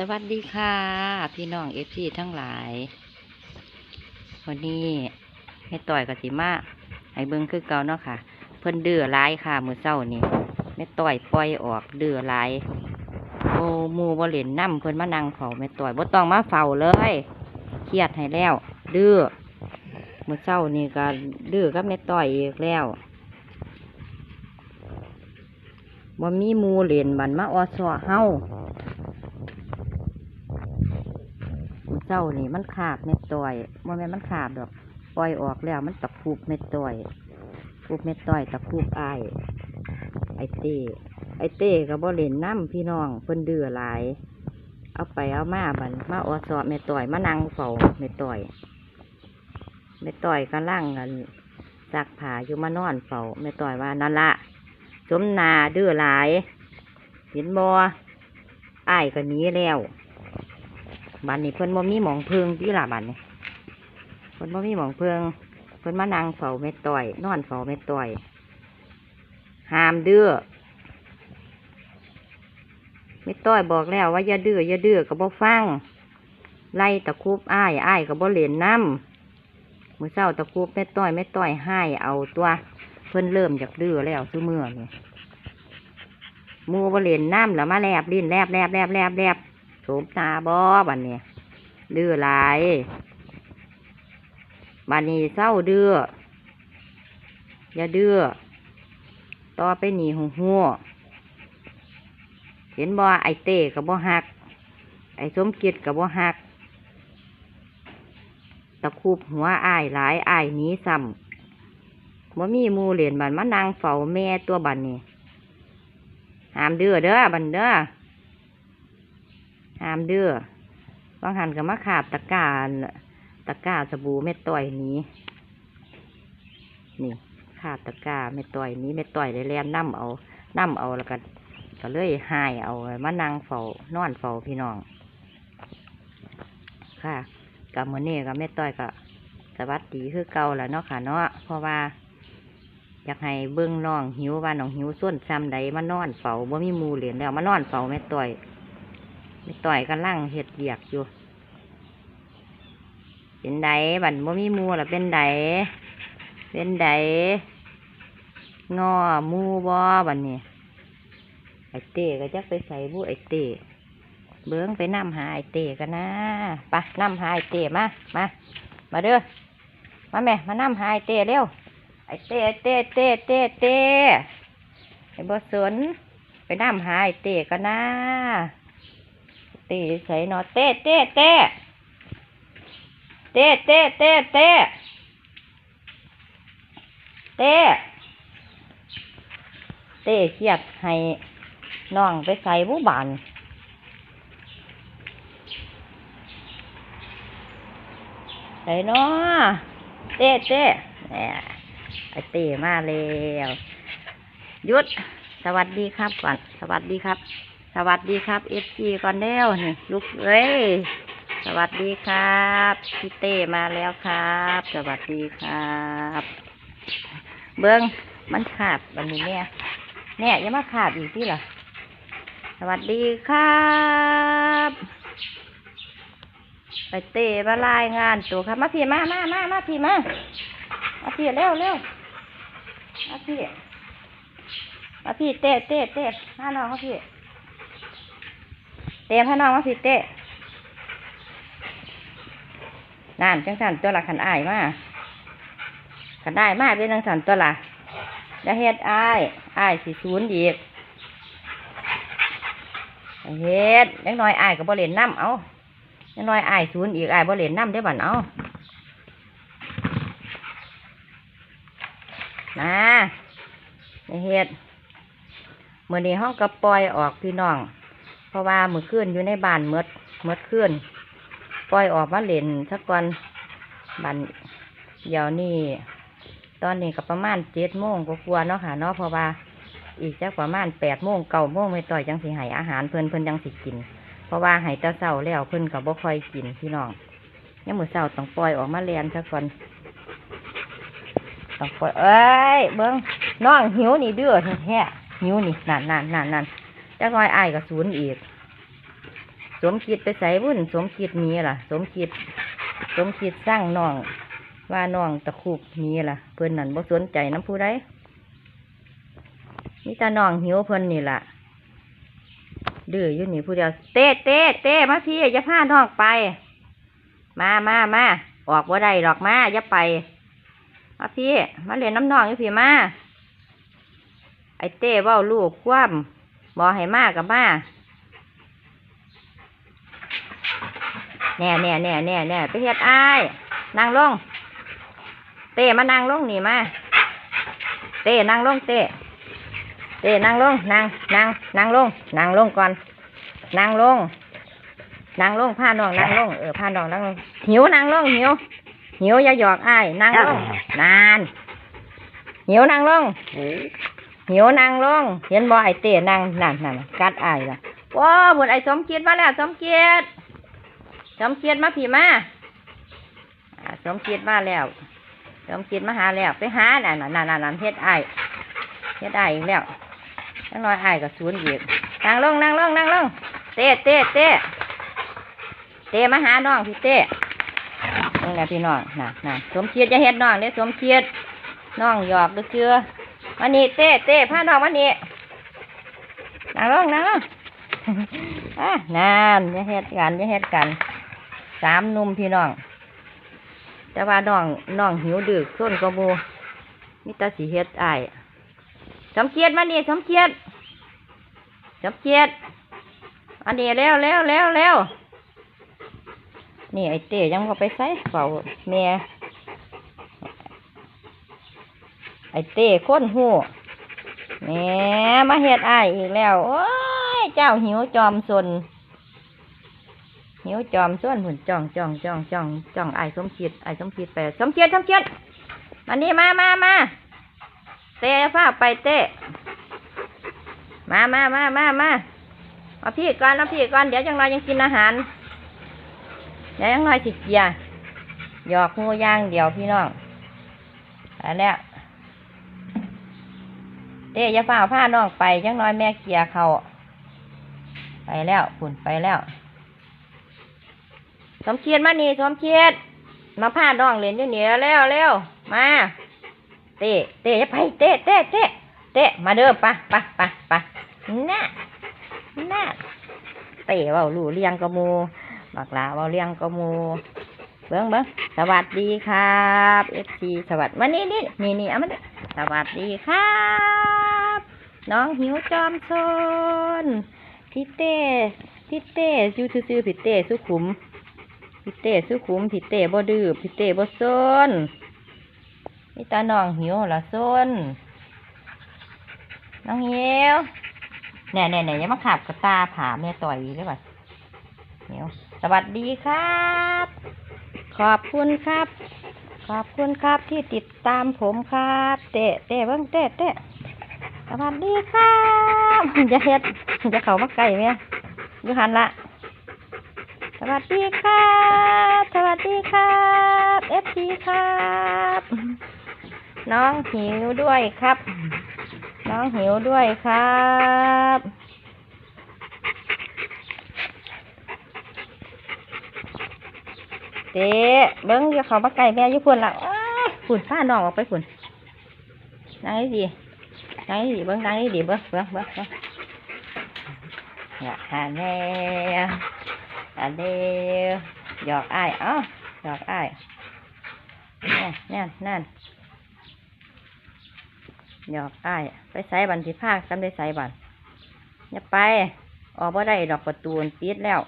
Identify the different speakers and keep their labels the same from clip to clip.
Speaker 1: สวัสดีค่ะ พี่น้องเอฟซีทั้งหลาย วันนี้ให้ต่อยกับสิมาให้เบิ้งคือเก่าเนาะค่ะ เพิ่นเดือร้ายค่ะ มือเศร้านี่แม่ต่อยปล่อยออกเดือร้ายโอ้หมูบ่เล่นน้ำเพิ่นมานั่งเฝ้าแม่ต่อยบ่ต้องมาเฝ้าเลยเครียดให้แล้ว เดือมือเศร้านี่ก็เดือกับแม่ต่อยอีกแล้วบ่มีหมูเล่นบันมาออซอเฮา เจ้านี่มันขาบเม็ดต่อยบ่แม่มันขาบดอกปล่อยออกแล้วมันตะคูบเม็ดต่อยคูบเม็ดต่อยตะคูบอไอเต้ไอเต้ก็บ่เล่นน้ำพี่น้องเพิ่นเดือหลาย เอาไปเอามาบันมาออสอบเม็ดต่อยมานั่งเฝ้าเม็ดต่อยเม็ดต่อยกำลังกันซักผ้าอยู่มานอนเฝ้าเม็ดต่อยว่านั่นละจมนาเดือหลายเห็นบ่อายก็หนีแล้ว บันนี้เพิ่นบ่มีหมองเพิงที่ละบันนี้เพิ่นบ่มีหมองเพิงเพิ่นมานั่งเฝ้าเม็ดต่อย นอนเฝ้าเม็ดต่อยห้ามดื้อเม็ดต่อยบอกแล้วว่าอย่าดื้ออย่าดื้อก็บ่ฟังไล่ตะคุบอ้ายอ้ายก็บ่เล่นน้ำมือเช้าตะคุบเม็ดต่อยเม็ดต่อยให้เอาตัวเพิ่นเริ่มจากดื้อแล้วซุมื้อนี่มูบ่เล่นน้ำแล้วมาแลบลิ้นแลบแลบแลบแลบแลบ สมตาบอบันนี้ดื้อหลายบันนี้เศร้าดื้ออย่าดื้อต่อไปหนีหูหัวเห็นบ่ไอเต้กับบ่หัก ไอสมกิจกับบ่หัก ตะคูบหัวอ้ายหลายอายหนี้ซ้ำบ่มีมูเหรียญบันมานั่งเฝ้าแม่ตัวบันนี้หามเดือเด้อบันเด้อ หามเด้อบางหันก็มาขาบตะกาอั่นตะกร้าสบู่เม็ดต่อยนี้นี่ขาบตะกร้าเม็ดต่อยนี้เม็ดต่อยได้แลนน้ำเอาน้ำเอาแล้วก็ก็เลยหายเอามานั่งเฝ้านอนเฝ้าพี่น้อง ค่ะกับมือนี้กับเม็ดต่อยก็สวัสดีคือเก่าแหล้วเนาะค่ะเนาะเพราะว่าอยากให้เบิ้องน้องหิวว่าน้องหิวส้นซ้ำใดมานอนเฝ้าบ่มีมูเหรียญแล้วมานอนเฝ้าแม่ต่อย ต่อยกันล่างเห็ดเบียกอยู่ เป็นไดบันบ่มีมูล่ะเป็นไดเป็นไดงอมูบ่บันนี้ไอเต้ก็จะไปใส่บุไอเต้เบิ้องไปนำหาไอเต้กันนะไปนำหาไอเต้มามามาเด้อมาแม่มานำหาไอเต้เร็วไอเต้ไอเต้เต้เต้เต้ไอบ่สนไปนำหาไอเต้กันนะ เต้ใส่นอเต้เต้เต้เต้เต้เต้เต้เต้เต้เคียดให้น้องไปใส่บุบานใส่นอเต้เต้แหมไอเต้มาแล้วยุด สวัสดีครับก่อน สวัสดีครับ สวัสดีครับเอฟซีก่อนแล้วนี่ลูกเอ้ยสวัสดีครับพี่เต้มาแล้วครับ สวัสดีครับ เบิ้งมันขาดวันนี้เนี่ยเนี่ยยังมาขาดอีกที่ล่ะสวัสดีครับไปเต้มารายงานตัวครับมาพี่มามามามาพี่มามาพี่เร็วเร็วมาพี่มาพี่เต้เต้เต้มาน้องมาพี่ เตียมให้น้องมาสิเตะนั่นจังสันตัวละขันอายมาขันได้มาเป็นจังสันตัวละจะเฮ็ดอายอายสิศูนย์อีกเฮ็ดยังน้อยอายก็บ่เล่นน้ำเอายังน้อยอายศูนย์อีกอายบ่เล่นน้ำได้อบันเอานะเฮ็ดมื่อนี้ห้องกระปลอยออกพี่น้อง ราะว่ามือขึ้นอยู่ในบ้านเมดเมดขึ้นปล่อยออกมาเล่นสักวันบันเดี๋ยวนี้ตอนนี้ก็ประมาณเจ็ดโมงก็กลัวเนาะค่ะเนาะเพราะว่าอีกจักประมาณแปดโมงเก้าโมงไม่ต่อยจังสิใหายอาหารเพิ่นเพิ่นจังสิกิน เพราะว่าใหายตะเศร้าแล้วเพิ่นก็บบ่ค่อยกินพี่น้องยังมือเศร้าต้องปล่อยออกมาเรียนสักก่อนต้องปล่อยเอ้ยเบิ้งน้องหิวนี่เด้อแท้หิวนี่นั่นนั่นนั่นนั่น จักน้อยอายก็ศูนย์อีก สมคิดไปใส่วุ่นสมคิดหนี้ล่ะ สมคิด สมคิดสร้างน้อง ว่าน้องตะคุบหนี้ล่ะ เพิ่อนนั่นบ่สนใจน้ำผู้ใดนี่ตาน้องหิวเพิ่อนนี่ล่ะดื้ออยู่นี่ผู้เดียวเต้เต้เต้มาพี่อย่าพาน้องไป มามามาออกว่าได้ดอกมาอย่าไปมาพี่ มาเรียนน้ำน้องอยู่พี่มาไอเต้ว้าลูกคว่ำ บอให้มากับมาแน่แน่แน่แน่แน่ไปเฮ็ดอ้ายนั่งลง เต้มานั่งลงนี่มา เต้นั่งลงเต้เต้นั่งลงนั่งนั่งนั่งลงนั่งลงก่อนนั่งลงนั่งลงพาน้องนั่งลงเออพาน้องนั่งลงหิวนั่งลงหิวหิวอย่าหยอกอ้ายนั่งลงนานหิวนั่งลง หิวนั่งลง เห็นบ่ไอเต้นั่งนั่นนั่นกัดไอ้ละว้าบุญไอสมเกียรติมาแล้วสมเกียรติสมเกียรติมาผีมาสมเกียรติมาแล้วสมเกียรติมาหาแล้วไปหานั่นน่ะนั่นนั่นนั่นเฮ็ดไอ้เฮ็ดไอ้ายอีกแล้วจังน้อยไอ้ายก็ศูนย์อีกนั่งลงนั่งลงนั่งลงเต้เต้เต้เต้มาหาน้องพี่เต้นี่แหละพี่น้องน่ะน่ะสมเกียรติจะเฮ็ดน้องเด้อสมเกียรติน้องหยอกด้อเชื่อ มานี่เต้เต้พาน้องมานี่นั่งลงนั่งลงอ่นานจะเฮ็ดกันจะเฮ็ดกัน สามนุ่มพี่น้อง แต่ว่าน้องน้องหิวดึกส้นกระบูมิตาสีเฮ็ดอ้ายสมเกียรติมานี่สมเกียรติสมเกียรติอันนี้เร็วเร็วเร็วเร็วนี่ไอเต้ยังพอไปใส่เฝ้าแม่ไอเต้ค้นหูแหมมาเฮ็ดอ้ายอีกแล้ว โอ้ย เจ้าหิวจอมสนหิวจอมส่วนหุ่นจ้องจ้องจ้องจ้องจ้องไอ้สมคิดไอ้สมคิดไปสมคิดสมคิดมานี่มามามาเตะฟ้าไปเตะมามามามามาเอาพี่ก่อนเอาพี่ก่อนเดี๋ยวจังไรยังกินอาหารเดี๋ยวยังไรสิเกียหยอกงูย่างเดี๋ยวพี่น้องไปแล้ว เต้อย่าฝ้าผ้าน้องไปจังน้อยแม่เกียร์เขาไปแล้วฝุ่นไปแล้วสมเคียดมานี่สมเคียดมาผ้าน้องเล่นอยู่นี่เร็วเร็วมาเต้เต้อย่าไปเต้เต้เต้เต้มาเด้อปะปะปะปะน่ะน่ะเต้เว่าลู่เลี้ยงกระมูบักลาว่าเลี้ยงกระมูเบิ้งเบิ้งสวัสดีครับเอฟซีสวัสดีวันนี้นี่นี่นี่เอามาสวัสดีครับ น้องหิวจอมซนพี่เต้พี่เต้ยูซื่อพี่เต้สุขุมพี่เต้สุขุมพี่เต้บ่ดื้อพี่เต้บ่ซนนี่ตาน้องหิวละซนน้องหิวแน่แน่แน่อยังมาขับกระตาผาแม่ต่อยได้ป่ะหิวสวัสดีครับ ขอบคุณครับ ขอบคุณครับที่ติดตามผมครับ เตะเตะเบิ้งเตะเตะ สวัสดีครับจะเฮ็ดจะเข้ามาใกล้ไหมอยู่หันละ สวัสดีครับ สวัสดีครับเอฟซีครับ น้องหิวด้วยครับ น้องหิวด้วยครับเจ๊เบิ้งอย่าเขามาไก่แม่ยุพุ่นละฝุ่นผ้าน้องออกไปฝุ่นนั่งให้ดี ให้ดีเบิ้งนั่งให้ดีเบิ้งเบิ้งเบิ้งเบิ้งอย่าหาแน่อันเดียวหยอกอ้ายเอ้าหยอกอ้ายแน่นแน่นแน่นหยอกอ้าย ไปใส่บันทิภาคจำได้ใส่บันอย่าไป ออกมาได้ดอกประตูปิดแล้ว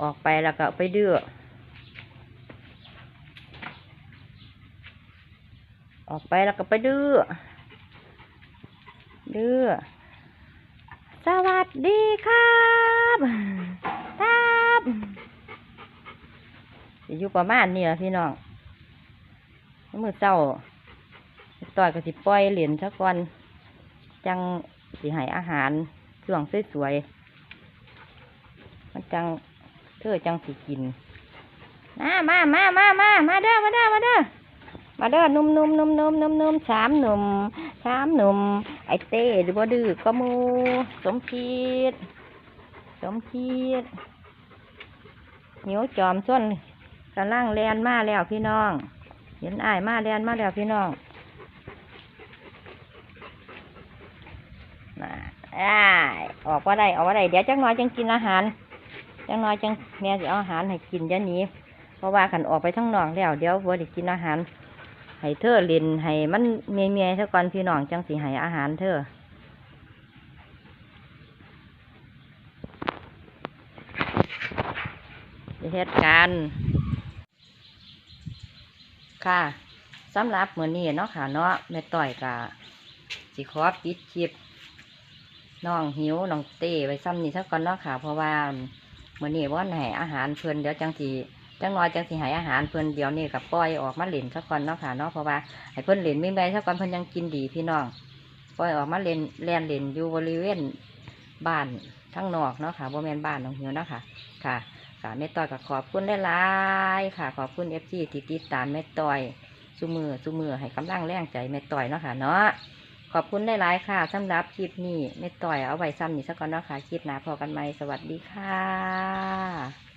Speaker 1: ออกไปแล้วก็ไปดื้อออกไปแล้วก็ไปดื้อ เด้อสวัสดีครับครับอยู่ประมาณนี้แหละพี่น้องมือเจ้าต่อยก็สิปล่อยเหรียญสักวันจังสิให้อาหารช่วงสวยๆมันจังเธอจังสิกินมามามามามามาเด้อมาเด้อมาเด้อมาเด้อหนุ่มนุ่มหนุ่มนุ่มหนุ่มนุ่มสามหนุ่ม สามหนุ่มไอเต้หรือบ่าดื้อก็มูสมคิด สมคิดเหิวจอมส้นกำลังแลนมาแล้วพี่น้อง เห็นอายมาแลนมาแล้วพี่น้องมาอ้าออกว่าได้ออกว่าได้เดี๋ยวจังน้อยจังกินอาหารจังน้อยจังแม่จะเอาอาหารให้กินเดี๋ยวนี้ เพราะว่าขันออกไปทั้งนอกแล้ว เดี๋ยวบัวได้กินอาหาร ให้เธอเล่นให้มันเมียเมียเท่าก่อนพี่น้องจังสิให้อาหารเธอเหตุการณ์ค่ะสำหรับมือนี้เนาะค่ะเนาะแม่ต้อยกะสิขอปิดคลิปน้องหิวน้องเต้ไว้ซ้ำนี้สักก่อนเนาะค่ะ เพราะว่ามือนี้ว่านให้อาหารเพิ่นเดี๋ยวจังสิ จังน้อยจังสิให้อาหารเพิ่นเดี๋ยวนี้กับปล่อยออกมาเล่นสักก่อนเนาะค่ะเนาะเพราะว่าให้เพิ่นเล่นไม่ได้สักก่อนเพิ่นยังกินดีพี่น้องปล่อยออกมาเล่นแล่นเล่นอยู่บริเวณบ้านทั้งนอกเนาะค่ะบ่แมนบ้านน้องหิวเนาะค่ะ ค่ะค่ะแม่ต้อยก็ขอบคุณหลายๆค่ะ ขอบคุณเอฟซีที่ติดตามแม่ต้อยสุมือสุมือให้กำลังแรงใจแม่ต้อยเนาะค่ะเนาะขอบคุณหลายๆค่ะสำหรับคลิปนี้แม่ต้อยเอาไว้ซ้ำนี่สักก่อนเนาะค่ะคลิปหน้าพอกันไหมสวัสดีค่ะ